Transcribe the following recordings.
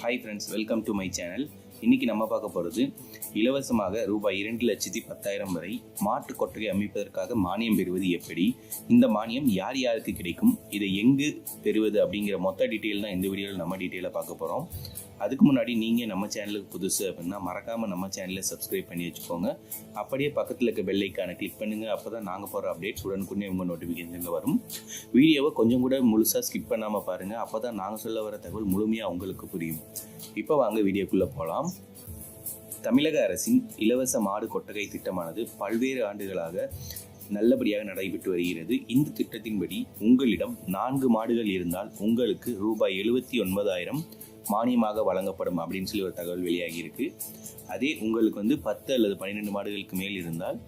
Hi friends welcome to my channel இன்னைக்கு நம்ம பார்க்க போகிறது இலவசமாக ரூபாய் இரண்டு லட்சத்தி பத்தாயிரம் வரை மாட்டு கொட்டகை அமைப்பதற்காக மானியம் பெறுவது எப்படி? இந்த மானியம் யார் யாருக்கு கிடைக்கும்? இதை எங்கு பெறுவது அப்படிங்கிற மொத்த டீட்டெயில் தான் இந்த வீடியோவில் நம்ம டீட்டெயிலாக பார்க்க போகிறோம் அதுக்கு முன்னாடி நீங்கள் நம்ம சேனலுக்கு புதுசு அப்படின்னா மறக்காமல் நம்ம சேனலை சப்ஸ்கிரைப் பண்ணி வச்சுக்கோங்க. அப்படியே பக்கத்தில் இருக்க பெல்லைக்கான கிளிக் பண்ணுங்கள் அப்போ தான் நாங்கள் போகிற அப்டேட்ஸ் உடனுக்குடனே உங்கள் நோட்டிஃபிகேஷனில் வரும். வீடியோவை கொஞ்சம் கூட முழுசாக ஸ்கிப் பண்ணாமல் பாருங்கள் அப்போ தான் நாங்கள் சொல்ல வர தகவல் முழுமையாக உங்களுக்கு புரியும். இப்போ வாங்க வீடியோக்குள்ளே போகலாம் தமிழக அரசின் இலவச மாடு கொட்டகை திட்டமானது பல்வேறு ஆண்டுகளாக நல்லபடியாக நடைபெற்று வருகிறது. இந்த திட்டத்தின்படி உங்களிடம் நான்கு மாடுகள் இருந்தால் உங்களுக்கு ரூபாய் எழுபத்தி ஒன்பதாயிரம் மானியமாக வழங்கப்படும் அப்படின்னு சொல்லி ஒரு தகவல் வெளியாகி இருக்கு அதே உங்களுக்கு வந்து பத்து அல்லது பன்னிரெண்டு மாடுகளுக்கு மேல் இருந்தால்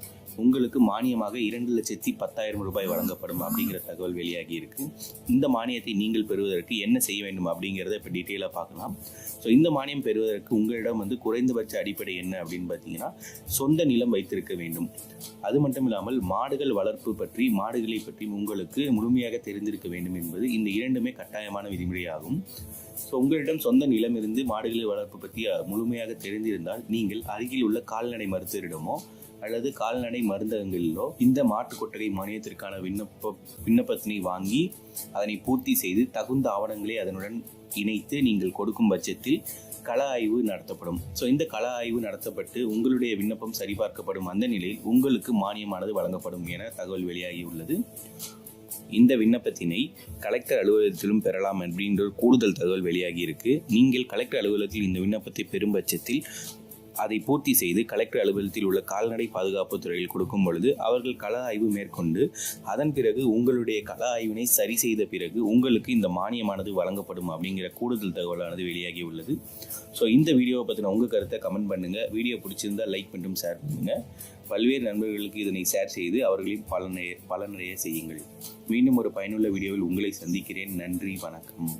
உங்களுக்கு மானியமாக இரண்டு லட்சத்தி பத்தாயிரம் ரூபாய் வழங்கப்படும் அப்படிங்கிற தகவல் வெளியாகி இருக்கு. இந்த மானியத்தை நீங்கள் பெறுவதற்கு என்ன செய்ய வேண்டும் அப்படிங்கிறத இப்போ டீட்டெயிலாக பார்க்கலாம். ஸோ இந்த மானியம் பெறுவதற்கு உங்களிடம் வந்து குறைந்தபட்ச அடிப்படை என்ன அப்படின்னு பார்த்தீங்கன்னா சொந்த நிலம் வைத்திருக்க வேண்டும். அது மட்டும் இல்லாமல் மாடுகள் வளர்ப்பு பற்றி மாடுகளை பற்றி உங்களுக்கு முழுமையாக தெரிந்திருக்க வேண்டும் என்பது இந்த இரண்டுமே கட்டாயமான விதிமுறையாகும். ஸோ உங்களிடம் சொந்த நிலம் இருந்து மாடுகளை வளர்ப்பு பற்றி முழுமையாக தெரிந்திருந்தால் நீங்கள் அருகில் உள்ள கால்நடை மருத்துவரிடமோ அல்லது கால்நடை மருந்தகங்களிலோ இந்த மாட்டு கொட்டகை மானியத்திற்கான விண்ணப்ப விண்ணப்பத்தினை வாங்கி அதனை பூர்த்தி செய்து தகுந்த ஆவணங்களை அதனுடன் இணைத்து நீங்கள் கொடுக்கும் பட்சத்தில் கள ஆய்வு நடத்தப்படும். ஸோ இந்த கள ஆய்வு நடத்தப்பட்டு உங்களுடைய விண்ணப்பம் சரிபார்க்கப்படும் அந்த நிலையில் உங்களுக்கு மானியமானது வழங்கப்படும் என தகவல் வெளியாகியுள்ளது. இந்த விண்ணப்பத்தினை கலெக்டர் அலுவலகத்திலும் பெறலாம் அப்படின்ற கூடுதல் தகவல் வெளியாகி இருக்கு நீங்கள் கலெக்டர் அலுவலகத்தில் இந்த விண்ணப்பத்தை பெறும் பட்சத்தில் அதை பூர்த்தி செய்து கலெக்டர் அலுவலகத்தில் உள்ள கால்நடை பாதுகாப்பு துறையில் கொடுக்கும் பொழுது அவர்கள் கள ஆய்வு மேற்கொண்டு அதன் பிறகு உங்களுடைய கள ஆய்வினை சரி செய்த பிறகு உங்களுக்கு இந்த மானியமானது வழங்கப்படும் அப்படிங்கிற கூடுதல் தகவலானது வெளியாகி உள்ளது. ஸோ இந்த வீடியோவை பற்றின உங்கள் கருத்தை கமெண்ட் பண்ணுங்கள் வீடியோ பிடிச்சிருந்தா லைக் மற்றும் ஷேர் பண்ணுங்கள் பல்வேறு நண்பர்களுக்கு இதனை ஷேர் செய்து அவர்களின் பலனை பலனடைய செய்யுங்கள். மீண்டும் ஒரு பயனுள்ள வீடியோவில் உங்களை சந்திக்கிறேன். நன்றி வணக்கம்.